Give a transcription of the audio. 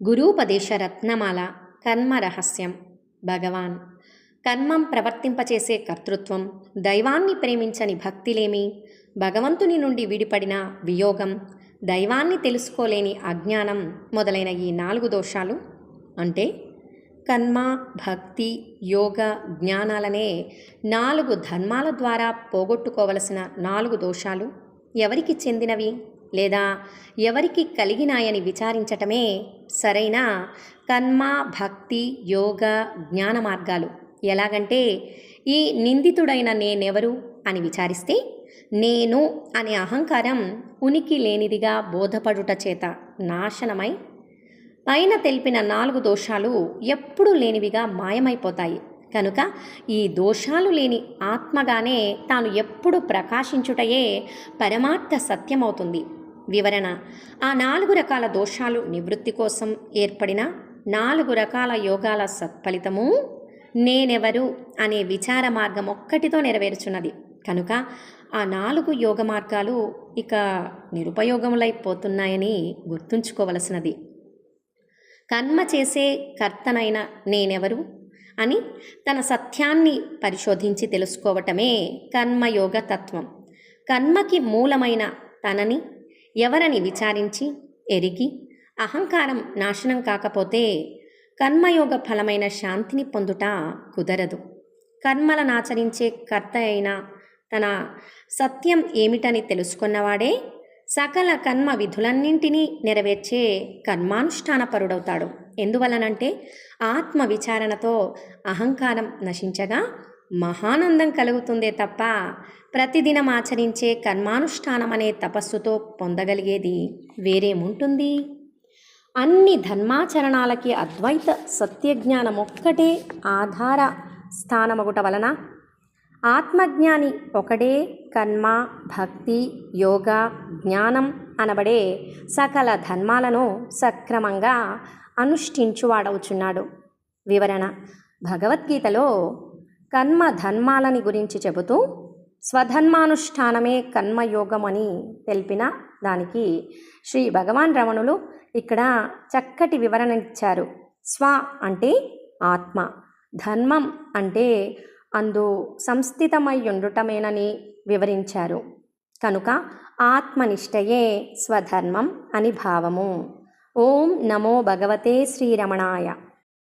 గురూపదేశ రత్నమాల కర్మ రహస్యం భగవాన్! కర్మం ప్రవర్తింపచేసే కర్తృత్వం దైవాన్ని ప్రేమించని భక్తిలేమి భగవంతుని నుండి విడిపడిన వియోగం దైవాన్ని తెలుసుకోలేని అజ్ఞానం మొదలైన ఈ నాలుగు దోషాలు? అంటే కర్మ భక్తి యోగ జ్ఞానాలనే నాలుగు ధర్మాల ద్వారా పోగొట్టుకోవలసిన నాలుగు దోషాలు ఎవరికి చెందినవి? లేదా ఎవరికి కలిగినాయని విచారించటమే సరైన కర్మ భక్తి యోగ జ్ఞాన మార్గాలు. ఎలాగంటే ఈ నిందితుడైన నేనెవరు అని విచారిస్తే నేను అనే అహంకారం ఉనికి లేనిదిగా బోధపడుట చేత నాశనమై పైన తెలిపిన నాలుగు దోషాలు ఎప్పుడూ లేనివిగా మాయమైపోతాయి. కనుక ఈ దోషాలు లేని ఆత్మగానే తాను ఎప్పుడు ప్రకాశించుటయే పరమార్థ సత్యమవుతుంది. వివరణ. ఆ నాలుగు రకాల దోషాలు నివృత్తి కోసం ఏర్పడిన నాలుగు రకాల యోగాల సత్ఫలితము నేనెవరు అనే విచార మార్గం ఒక్కటితో నెరవేర్చున్నది. కనుక ఆ నాలుగు యోగ మార్గాలు ఇక నిరుపయోగములైపోతున్నాయని గుర్తుంచుకోవలసినది. కర్మ చేసే కర్తనైన నేనెవరు అని తన సత్యాన్ని పరిశోధించి తెలుసుకోవటమే కర్మయోగ తత్వం. కర్మకి మూలమైన తనని ఎవరని విచారించి ఎరిగి అహంకారం నాశనం కాకపోతే కర్మయోగ ఫలమైన శాంతిని పొందుట కుదరదు. కర్మలనాచరించే కర్త అయిన తన సత్యం ఏమిటని తెలుసుకున్నవాడే సకల కర్మ విధులన్నింటినీ నెరవేర్చే కర్మానుష్ఠానపరుడవుతాడు. ఎందువలనంటే ఆత్మ విచారణతో అహంకారం నశించగా మహానందం కలుగుతుందే తప్ప ప్రతిదినం ఆచరించే కర్మానుష్ఠానం అనే తపస్సుతో పొందగలిగేది వేరేముంటుంది? అన్ని ధర్మాచరణాలకి అద్వైత సత్యజ్ఞానం ఒక్కటే ఆధార స్థానమగుట వలన ఆత్మజ్ఞాని ఒకడే కర్మ భక్తి యోగ జ్ఞానం అనబడే సకల ధర్మాలను సక్రమంగా అనుష్ఠించువాడవుచున్నాడు. వివరణ భగవద్గీతలో కర్మ ధర్మాలని గురించి చెబుతూ స్వధర్మానుష్ఠానమే కర్మయోగమని తెలిపిన దానికి శ్రీ భగవాన్ రమణులు ఇక్కడ చక్కటి వివరణ ఇచ్చారు. స్వ అంటే ఆత్మ ధర్మం అంటే అందు సంస్థితమై ఉండుటమేనని వివరించారు. కనుక ఆత్మనిష్టయే స్వధర్మం అని భావము. ఓం నమో భగవతే శ్రీరమణాయ.